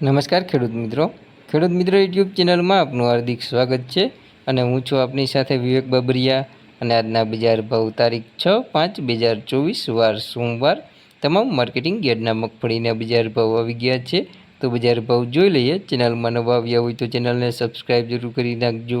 નમસ્કાર ખેડૂત મિત્રો. ખેડૂત મિત્રો યુટ્યુબ ચેનલમાં આપનું હાર્દિક સ્વાગત છે અને હું છું આપની સાથે વિવેક બાબરિયા અને આજના બજાર ભાવ તારીખ છ પાંચ બે હજાર ચોવીસ વાર સોમવાર. તમામ માર્કેટિંગ યાર્ડના મગફળીના બજાર ભાવ આવી ગયા છે. તો બજાર ભાવ જોઈ લઈએ. ચેનલમાં નવા આવ્યા હોય તો ચેનલને સબસ્ક્રાઈબ જરૂર કરી નાખજો.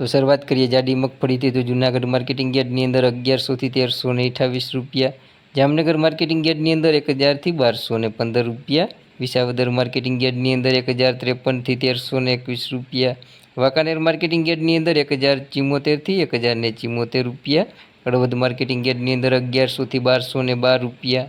તો શરૂઆત કરીએ જાડી મગફળીથી. તો જૂનાગઢ માર્કેટિંગ યાર્ડની અંદર અગિયારસોથી તેરસો ને અઠ્ઠાવીસ રૂપિયા. જામનગર માર્કેટિંગ યાર્ડની અંદર એક હજારથી બારસો ને પંદર રૂપિયા. વિસાવદર માર્કેટિંગ યાર્ડની અંદર એક હજાર ત્રેપનથી તેરસો ને એકવીસ રૂપિયા. વાંકાનેર માર્કેટિંગ યાર્ડની અંદર એક હજાર ચિમોતેરથી એક હજાર ને ચિમોતેર રૂપિયા. હળવદ માર્કેટિંગ યાર્ડની અંદર અગિયારસોથી બારસો ને બાર રૂપિયા.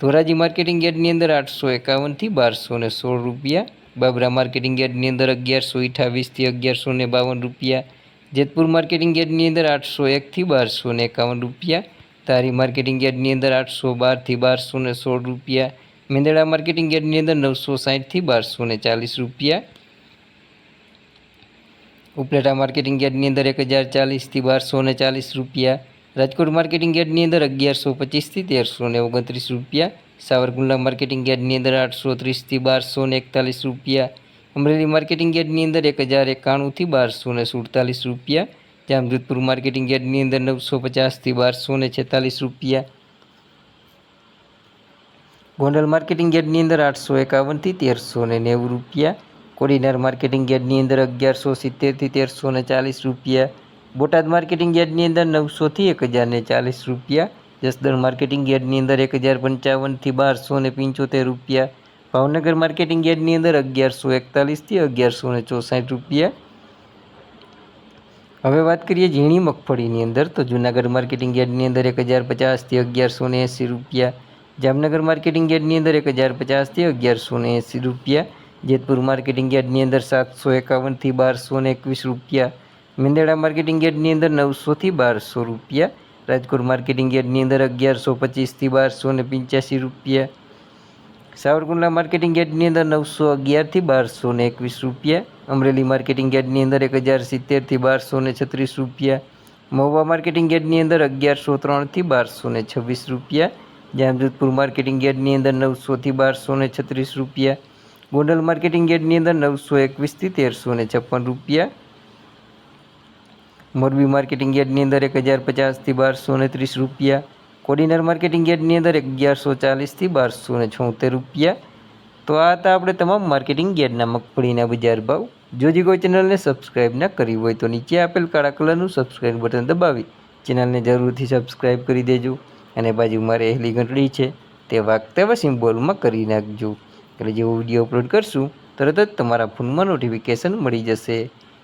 ધોરાજી માર્કેટિંગ યાર્ડની અંદર આઠસો એકાવનથી બારસો ને સોળ રૂપિયા. બાબરા માર્કેટિંગ યાર્ડની અંદર અગિયારસો અઠ્ઠાવીસથી અગિયારસો ને બાવન રૂપિયા. જેતપુર માર્કેટિંગ યાર્ડની અંદર આઠસો એકથી બારસો ને એકાવન રૂપિયા. તારી માર્કેટિંગ યાર્ડની અંદર આઠસો બારથી બારસો ને સોળ રૂપિયા. મેંદડા માર્કેટિંગ યાર્ડની અંદર નવસો સાઠથી બારસો ને ચાલીસ રૂપિયા. ઉપલેટા માર્કેટિંગ યાર્ડની અંદર એક હજાર ચાલીસથી બારસો ને ચાલીસ રૂપિયા. રાજકોટ માર્કેટિંગ યાર્ડની અંદર અગિયારસો પચીસથી તેરસો ને ઓગણત્રીસ રૂપિયા. સાવરકુંડલા માર્કેટિંગ યાર્ડની અંદર આઠસો ત્રીસથી બારસો ને એકતાલીસ રૂપિયા. અમરેલી માર્કેટિંગ યાર્ડની અંદર એક હજાર એકાણુંથી બારસો ને સુડતાલીસ રૂપિયા. જામજોધપુર માર્કેટિંગ યાર્ડની અંદર નવસો પચાસથી બારસો ને છેતાલીસ રૂપિયા. ગોંડલ માર્કેટિંગ યાર્ડની અંદર આઠસો એકાવનથી તેરસો ને નેવું રૂપિયા. કોડીનાર માર્કેટિંગ યાર્ડની અંદર અગિયારસો સિત્તેરથી તેરસો ને ચાલીસ રૂપિયા. બોટાદ માર્કેટિંગ યાર્ડની અંદર નવસોથી એક હજાર ને ચાલીસ રૂપિયા, જસદણ માર્કેટિંગ યાર્ડની અંદર એક હજાર પંચાવનથી બારસો ને પંચોતેર રૂપિયા, ભાવનગર માર્કેટિંગ યાર્ડની અંદર અગિયારસો એકતાલીસથી અગિયારસો ને ચોસાઠ રૂપિયા. હવે વાત કરીએ ઝીણી મગફળીની અંદર, તો જૂનાગઢ માર્કેટિંગ યાર્ડની અંદર એક હજાર પચાસથી અગિયારસો ને એંસી રૂપિયા, જામનગર માર્કેટિંગ યાર્ડની અંદર એક હજાર પચાસથી અગિયારસો ને એંસી રૂપિયા, જેતપુર માર્કેટિંગ યાર્ડની અંદર સાતસો એકાવનથી બારસો ને એકવીસ રૂપિયા મેંદેડા માર્કેટિંગ યાર્ડની અંદર નવસોથી બારસો રૂપિયા, રાજકોટ માર્કેટિંગ યાર્ડની અંદર અગિયારસો પચીસથી બારસો ને પંચ્યાસી રૂપિયા, સાવરકુંડલા માર્કેટિંગ યાર્ડની અંદર નવસો અગિયારથી બારસો ને એકવીસ રૂપિયા, અમરેલી માર્કેટિંગ યાર્ડની અંદર એક હજાર સિત્તેરથી બારસો ને છત્રીસ રૂપિયા, મહુવા માર્કેટિંગ યાર્ડની અંદર અગિયારસો ત્રણથી બારસો ને છવ્વીસ રૂપિયા, જામજોધપુર માર્કેટિંગ યાર્ડની અંદર નવસોથી બારસો ને છત્રીસ રૂપિયા, ગોંડલ માર્કેટિંગ યાર્ડની અંદર નવસો એકવીસથી તેરસો ને છપ્પન રૂપિયા મોરબી માર્કેટિંગ યાર્ડની અંદર એક હજાર પચાસથી બારસો ને ત્રીસ રૂપિયા. કોડીનાર માર્કેટિંગ યાર્ડની અંદર અગિયારસો ચાલીસથી બારસો ને છોતેર રૂપિયા. તો આ હતા આપણે તમામ માર્કેટિંગ યાર્ડના મગફળીના બજાર ભાવ. જો જે કોઈ ચેનલને સબસ્ક્રાઈબ ના કરી હોય તો નીચે આપેલ કાળા કલરનું સબસ્ક્રાઈબ બટન દબાવી ચેનલને જરૂરથી સબસ્ક્રાઈબ કરી દેજો અને બાજુ મારે એહલી ઘંટડી છે તે વાગતા એવા સિમ્બોલમાં કરી નાખજો. એટલે જેવો વીડિયો અપલોડ કરશું, તરત જ તમારા ફોનમાં નોટિફિકેશન મળી જશે.